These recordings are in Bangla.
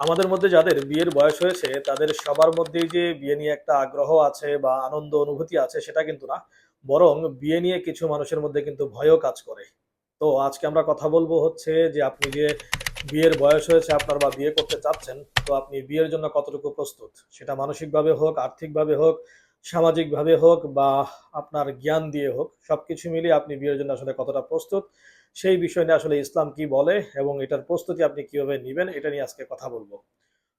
আমাদের মধ্যে যাদের বিয়ের বয়স হয়েছে, তাদের সবার মধ্যেই যে বিয়ে নিয়ে একটা আগ্রহ আছে বা আনন্দ অনুভূতি আছে, সেটা কিন্তু না। বরং বিয়ে নিয়ে কিছু মানুষের মধ্যে কিন্তু ভয়ও কাজ করে। তো আজকে আমরা কথা বলব হচ্ছে যে, আপনি যে বিয়ের বয়স হয়েছে আপনার বা বিয়ে করতে চাচ্ছেন, তো আপনি বিয়ের জন্য কতটুকু প্রস্তুত? সেটা মানসিকভাবে হোক, আর্থিকভাবে হোক, সামাজিকভাবে হোক বা আপনার জ্ঞান দিয়ে হোক, সবকিছু মিলিয়ে আপনি বিয়ের জন্য আসলে কতটা প্রস্তুত? সেই বিষয় নিয়ে আসলে ইসলাম কি বলে এবং এটার প্রস্তুতি আপনি কীভাবে নেবেন, এটা নিয়ে আজকে কথা বলব।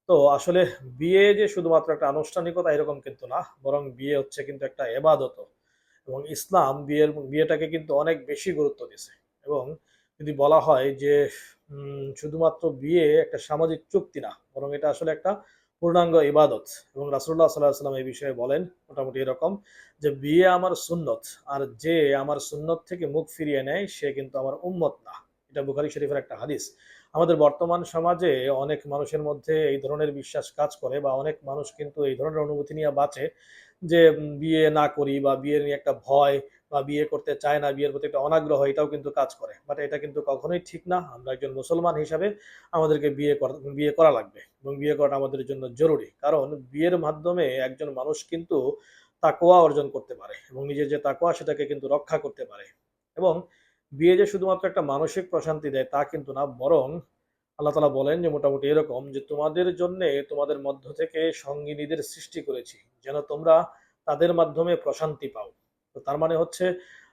তো আসলে বিয়ে যে শুধুমাত্র একটা আনুষ্ঠানিকতা এরকম কিন্তু না, বরং বিয়ে হচ্ছে কিন্তু একটা এবাদত। এবং ইসলাম বিয়ের, বিয়েটাকে কিন্তু অনেক বেশি গুরুত্ব দিয়েছে। এবং যদি বলা হয় যে শুধুমাত্র বিয়ে একটা সামাজিক চুক্তি না, বরং এটা আসলে একটা পূর্ণাঙ্গ ইবাদত। এবং রাসুল্লাহ সাল্লাহ সাল্লাম এই বিষয়ে বলেন, মোটামুটি এরকম, যে বিয়ে আমার সুন্নত, আর যে আমার সুন্নত থেকে মুখ ফিরিয়ে নেয়, সে কিন্তু আমার উম্মত না। এটা বুখারি শরীফের একটা হাদিস। আমাদের বর্তমান সমাজে অনেক মানুষের মধ্যে এই ধরনের বিশ্বাস কাজ করে, বা অনেক মানুষ কিন্তু এই ধরনের অনুভূতি নিয়ে বাঁচে, যে বিয়ে না করি বা বিয়ে নিয়ে একটা ভয় বা বিয়ে করতে চায় না, বিয়ের প্রতি একটা অনাগ্রহ, এটাও কিন্তু কাজ করে। বাট এটা কিন্তু কখনোই ঠিক না। আমরা একজন মুসলমান হিসাবে আমাদেরকে বিয়ে বিয়ে করা লাগবে এবং বিয়ে করাটা আমাদের জন্য জরুরি। কারণ বিয়ের মাধ্যমে একজন মানুষ কিন্তু তাকোয়া অর্জন করতে পারে এবং নিজের যে তাকোয়া সেটাকে কিন্তু রক্ষা করতে পারে। এবং বিয়ে যে শুধুমাত্র একটা মানসিক প্রশান্তি দেয়, তা কিন্তু না, বরং আল্লাহ তালা বলেন যে মোটামুটি এরকম যে তোমাদের জন্য তোমাদের মধ্য থেকে সঙ্গিনীদের সৃষ্টি করেছি, যেন তোমরা তাদের মাধ্যমে প্রশান্তি পাও। তো তার মানে হচ্ছে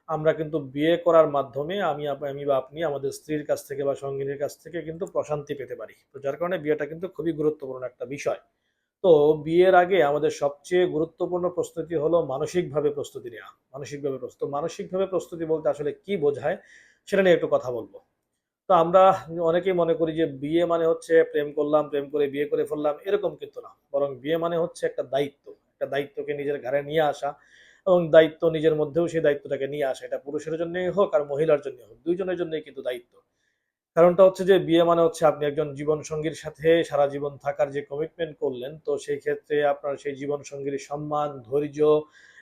আমরা কিন্তু বিয়ে করার মাধ্যমে আমি আমি বা আপনি আমাদের স্ত্রীর কাছ থেকে বা সঙ্গিনীর কাছ থেকে কিন্তু প্রশান্তি পেতে পারি। তো যার কারণে বিয়েটা কিন্তু খুবই গুরুত্বপূর্ণ একটা বিষয়। তো বিয়ের আগে আমাদের সবচেয়ে গুরুত্বপূর্ণ প্রস্তুতি হলো মানসিকভাবে প্রস্তুতি নেওয়া। মানসিকভাবে প্রস্তুত। মানসিকভাবে প্রস্তুতি বলতে আসলে কি বোঝায় সেটা নিয়ে একটু কথা বলব। তো আমরা অনেকেই মনে করি যে বিয়ে মানে হচ্ছে প্রেম করলাম, প্রেম করে বিয়ে করে ফেললাম, এরকম কিন্তু না। বরং বিয়ে মানে হচ্ছে একটা দায়িত্ব। একটা দায়িত্বকে নিজের ঘাড়ে নিয়ে আসা। এবং দায়িত্ব নিজের মধ্যেও সেই দায়িত্বটাকে নিয়ে আসা, এটা পুরুষের জন্যই হোক আর মহিলার জন্য হোক, দুইজনের জন্যই কিন্তু দায়িত্ব। কারণটা হচ্ছে যে, বিয়ে মানে হচ্ছে আপনি একজন জীবন সঙ্গীর সাথে সারা জীবন থাকার যে কমিটমেন্ট করলেন, তো সেই ক্ষেত্রে আপনার সেই জীবন সঙ্গীর সম্মান, ধৈর্য,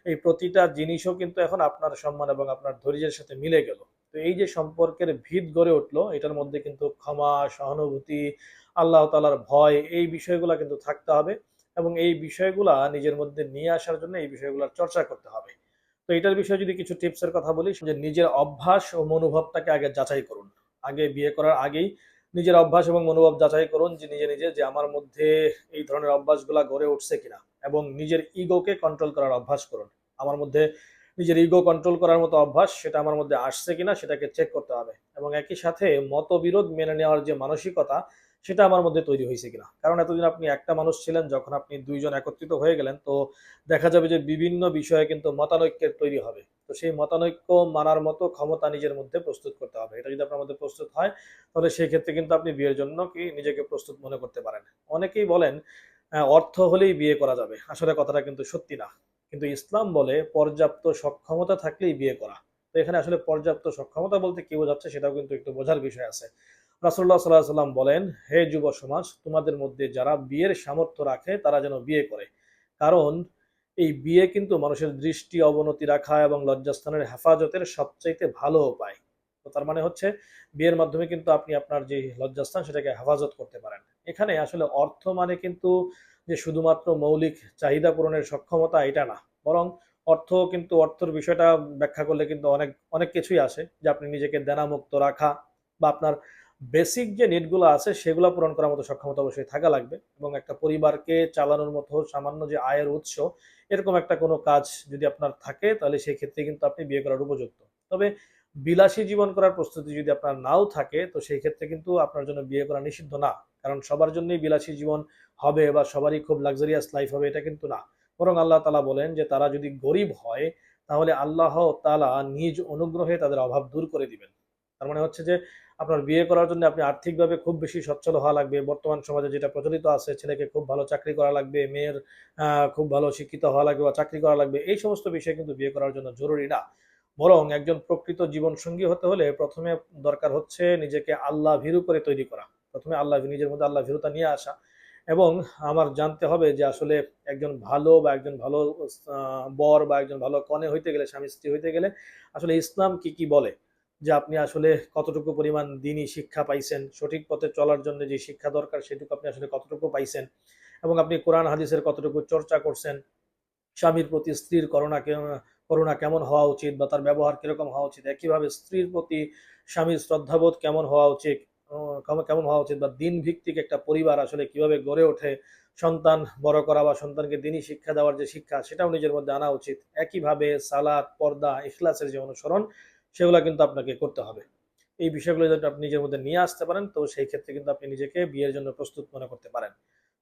এই প্রতিটা জিনিসও কিন্তু এখন আপনার সম্মান এবং আপনার ধৈর্যের সাথে মিলে গেল। তো এই যে সম্পর্কের ভিত গড়ে উঠল, এটার মধ্যে কিন্তু ক্ষমা, সহানুভূতি, আল্লাহ তালার ভয়, এই বিষয়গুলো কিন্তু থাকতে হবে। এবং এই বিষয়গুলা নিজের মধ্যে নিয়ে আসার জন্য এই বিষয়গুলোর চর্চা করতে হবে। তো এটার বিষয়ে যদি কিছু টিপসের কথা বলি, যে নিজের অভ্যাস ও মনোভাবটাকে আগে যাচাই করুন। আগে বিয়ে করার আগেই নিজের অভ্যাস এবং মনোভাব যাচাই করুন যে নিজে নিজে যে আমার মধ্যে এই ধরনের অভ্যাসগুলা গড়ে উঠছে কিনা এবং নিজের ইগোকে কন্ট্রোল করার অভ্যাস করুন। আমার মধ্যে নিজের ইগো কন্ট্রোল করার মতো অভ্যাস সেটা আমার মধ্যে আসছে কিনা সেটাকে চেক করতে হবে এবং একই সাথে মতবিরোধ মেনে নেওয়ার যে মানসিকতা সেটা আমার মধ্যে তৈরি হয়েছে কিনা? কারণ এতদিন আপনি একটা মানুষ ছিলেন, যখন আপনি দুইজন একত্রিত হয়ে গেলেন, তো দেখা যাবে যে বিভিন্ন বিষয়ে কিন্তু মতানৈক্যের তৈরি হবে। তো সেই মতানৈক্য মানার মতো ক্ষমতা নিজের মধ্যে প্রস্তুত করতে হবে। এটা যদি আপনার মধ্যে প্রস্তুত হয়, তাহলে সেই ক্ষেত্রে কিন্তু আপনি বিয়ের জন্য কি নিজেকে প্রস্তুত মনে করতে পারেন। অনেকেই বলেন অর্থ হলেই বিয়ে করা যাবে। আসলে কথাটা কিন্তু সত্যি না। কিন্তু ইসলাম বলে, পর্যাপ্ত সক্ষমতা থাকলেই বিয়ে করা। তো এখানে আসলে পর্যাপ্ত সক্ষমতা বলতে কি বোঝাচ্ছে, সেটাও কিন্তু একটু বোঝার বিষয় আছে। রাসুল্লাহ সাল্লাহ সাল্লাম বলেন, হে যুব সমাজ, তোমাদের মধ্যে যারা বিয়ের সামর্থ্য রাখে, তারা যেন বিয়ে করে। কারণ এই বিয়ে কিন্তু মানুষের দৃষ্টি অবনতি রাখা এবং লজ্জাস্থানের হেফাজতের সবচাইতে ভালো উপায়। তো তার মানে হচ্ছে, বিয়ের মাধ্যমে কিন্তু আপনি আপনার যে লজ্জাস্থান, সেটাকে হেফাজত করতে পারেন। এখানে আসলে অর্থ মানে কিন্তু যে শুধুমাত্র মৌলিক চাহিদা পূরণের সক্ষমতা, এটা না। বরং অর্থ কিন্তু, অর্থের বিষয়টা ব্যাখ্যা করলে কিন্তু অনেক অনেক কিছুই আসে। যে আপনি নিজেকে দেনামুক্ত রাখা বা আপনার বেসিক যে নিডগুলো আছে, সেগুলো পূরণ করার মতো সক্ষমতা অবশ্যই থাকা লাগবে এবং একটা পরিবারকে চালানোর মতো সামান্য যে আয়ের উৎস, এরকম একটা কোনো কাজ যদি আপনার থাকে, তাহলে সেই ক্ষেত্রে কিন্তু আপনি বিয়ে করার উপযুক্ত। তবে বিলাসী জীবন করার প্রস্তুতি যদি আপনার নাও থাকে, তো সেই ক্ষেত্রে কিন্তু আপনার জন্য বিয়ে করা নিষিদ্ধ না। কারণ সবার জন্যই বিলাসী জীবন হবে বা সবারই খুব লাক্সারিয়াস লাইফ হবে এটা কিন্তু না। বরং আল্লাহ তালা বলেন যে, তারা যদি গরিব হয়, তাহলে আল্লাহ তালা নিজ অনুগ্রহে তাদের অভাব দূর করে দিবেন। তার মানে হচ্ছে যে আপনার বিয়ে করার জন্য আপনি আর্থিকভাবে খুব বেশি সচ্ছল হওয়া লাগবে। বর্তমান সমাজে যেটা প্রচলিত আছে, ছেলেকে খুব ভালো চাকরি করা লাগবে, মেয়ের খুব ভালো শিক্ষিত হওয়া লাগবে বা চাকরি করা লাগবে, এই সমস্ত বিষয় কিন্তু বিয়ে করার জন্য জরুরি না। বরং একজন প্রকৃত জীবন সঙ্গী হতে হলে প্রথমে দরকার হচ্ছে নিজেকে আল্লাহ ভীরু করে তৈরি করা। প্রথমে আল্লাহ নিজের মধ্যে আল্লাহ ভীরুতা নিয়ে আসা। এবং আমার জানতে হবে যে আসলে একজন ভালো বা একজন ভালো বর বা একজন ভালো কনে হইতে গেলে, স্বামী স্ত্রী হইতে গেলে আসলে ইসলাম কি কি বলে? যে আপনি আসলে কতটুকু পরিমাণ দিনই শিক্ষা পাইছেন, সঠিক পথে চলার জন্য যে শিক্ষা দরকার সেটুকু আপনি আসলে কতটুকু পাইছেন এবং আপনি কোরআন, হাদিসের কতটুকু চর্চা করছেন, স্বামীর প্রতি স্ত্রীর করোনা করোনা কেমন হওয়া উচিত বা তার ব্যবহার কীরকম হওয়া উচিত, একইভাবে স্ত্রীর প্রতি স্বামীর শ্রদ্ধাবোধ কেমন হওয়া উচিত কেমন হওয়া উচিত বা দিন ভিত্তিক একটা পরিবার আসলে কীভাবে গড়ে ওঠে, সন্তান বড় করা বা সন্তানকে দিনই শিক্ষা দেওয়ার যে শিক্ষা সেটাও নিজের মধ্যে আনা উচিত, একইভাবে সালাদ, পর্দা, ইখলাসের যে অনুসরণ সেগুলো কিন্তু আপনাকে করতে হবে। এই বিষয়গুলো যদি আপনি নিজের মধ্যে নিয়ে আসতে পারেন, তো সেই ক্ষেত্রে কিন্তু আপনি নিজেকে বিয়ের জন্য প্রস্তুত মনে করতে পারেন।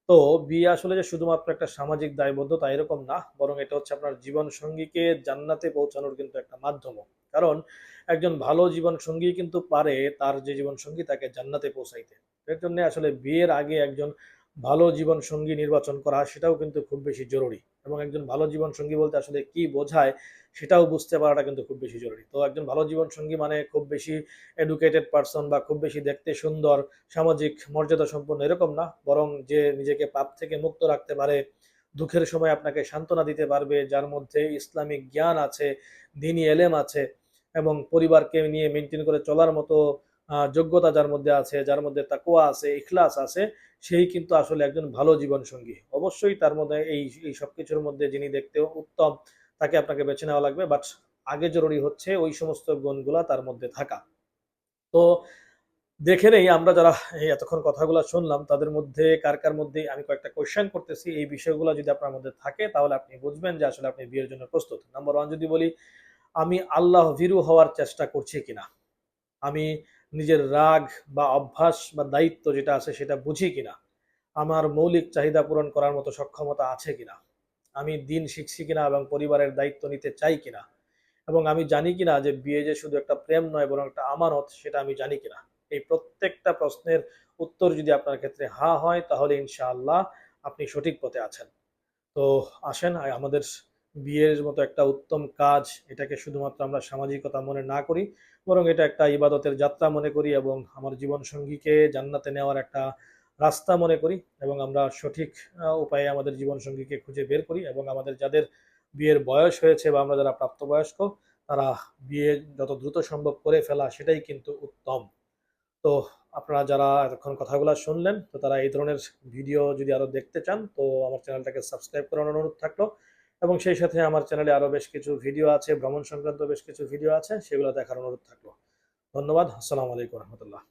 তো বিয়ে আসলে যে শুধুমাত্র একটা সামাজিক দায়বদ্ধতা এরকম না, বরং এটা হচ্ছে আপনার জীবন সঙ্গীকে জান্নাতে পৌঁছানোর কিন্তু একটা মাধ্যম। কারণ একজন ভালো জীবন সঙ্গী কিন্তু পারে তার যে জীবন সঙ্গী তাকে জান্নাতে পৌঁছাইতে। এর জন্য আসলে বিয়ের আগে একজন ভালো জীবন সঙ্গী নির্বাচন করা সেটাও কিন্তু খুব বেশি জরুরি। এবং একজন ভালো জীবন সঙ্গী বলতে আসলে কি বোঝায় সেটাও বুঝতে পারাটা কিন্তু খুব বেশি জরুরি। তো একজন ভালো জীবন সঙ্গী মানে খুব বেশি এডুকেটেড পার্সন বা খুব বেশি দেখতে সুন্দর, সামাজিক মর্যাদা সম্পন্ন এরকম না। বরং যে নিজেকে পাপ থেকে মুক্ত রাখতে পারে, দুঃখের সময় আপনাকে সান্ত্বনা দিতে পারবে, যার মধ্যে ইসলামিক জ্ঞান আছে দিনী এলেম আছে এবং পরিবারকে নিয়ে মেনটেন করে চলার মতো যোগ্যতা যার মধ্যে আছে, যার মধ্যে তাকুয়া আছে, ইখলাস আছে, সেই কিন্তু আসলে একজন ভালো জীবন সঙ্গী অবশ্যই তার মধ্যে এই এই সব কিছুর মধ্যে যিনি দেখতে উত্তম, তাকে আপনাকে বেছে নেওয়া লাগবে। বাট আগে জরুরি হচ্ছে ওই সমস্ত গুণগুলা তার মধ্যে থাকা। তো দেখে নেই আমরা যারা এতক্ষণ কথাগুলো শুনলাম, তাদের মধ্যে কার কার মধ্যে আমি কয়েকটা কোয়েশ্চেন করতেছি। এই বিষয়গুলো যদি আপনার মধ্যে থাকে, তাহলে আপনি বুঝবেন যে আসলে আপনি বিয়ের জন্য প্রস্তুত। নাম্বার ওয়ান যদি বলি, আমি আল্লাহ ভীরু হওয়ার চেষ্টা করছি কিনা? আমি নিজের রাগ বা অভ্যাস বা দায়িত্ব যেটা আছে সেটা বুঝি কিনা? আমার মৌলিক চাহিদা পূরণ করার মতো সক্ষমতা আছে কিনা? আমি দিন শিখছি কিনা এবং পরিবারের দায়িত্ব নিতে চাই কিনা? এবং আমি জানি কিনা যে বিয়ে যে শুধু একটা প্রেম নয়, বরং একটা আমানত, সেটা আমি জানি কিনা? এই প্রত্যেকটা প্রশ্নের উত্তর যদি আপনার ক্ষেত্রে হা হয়, তাহলে ইনশাআল্লাহ আপনি সঠিক পথে আছেন। তো আসেন আমাদের বিয়ের মতো একটা উত্তম কাজ, এটাকে শুধুমাত্র আমরা সামাজিকতা মনে না করি, বরং এটা একটা ইবাদতের যাত্রা মনে করি এবং আমার জীবন সঙ্গীকে জান্নাতে নেওয়ার একটা রাস্তা মনে করি এবং আমরা সঠিক উপায়ে আমাদের জীবন সঙ্গীকে খুঁজে বের করি এবং আমাদের যাদের বিয়ের বয়স হয়েছে বা আমরা যারা প্রাপ্তবয়স্ক, তারা বিয়ে যত দ্রুত সম্ভব করে ফেলা সেটাই কিন্তু উত্তম। তো আপনারা যারা এতক্ষণ কথাগুলো শুনলেন, তো তারা এই ধরনের ভিডিও যদি আরও দেখতে চান, তো আমার চ্যানেলটাকে সাবস্ক্রাইব করার অনুরোধ থাকল। এবং সেই সাথে আমার চ্যানেলে আরও বেশ কিছু ভিডিও আছে, ভ্রমণ সংক্রান্ত বেশ কিছু ভিডিও আছে, সেগুলো দেখার অনুরোধ থাকল। ধন্যবাদ। আসসালামু আলাইকুম রহমতুল্লাহ।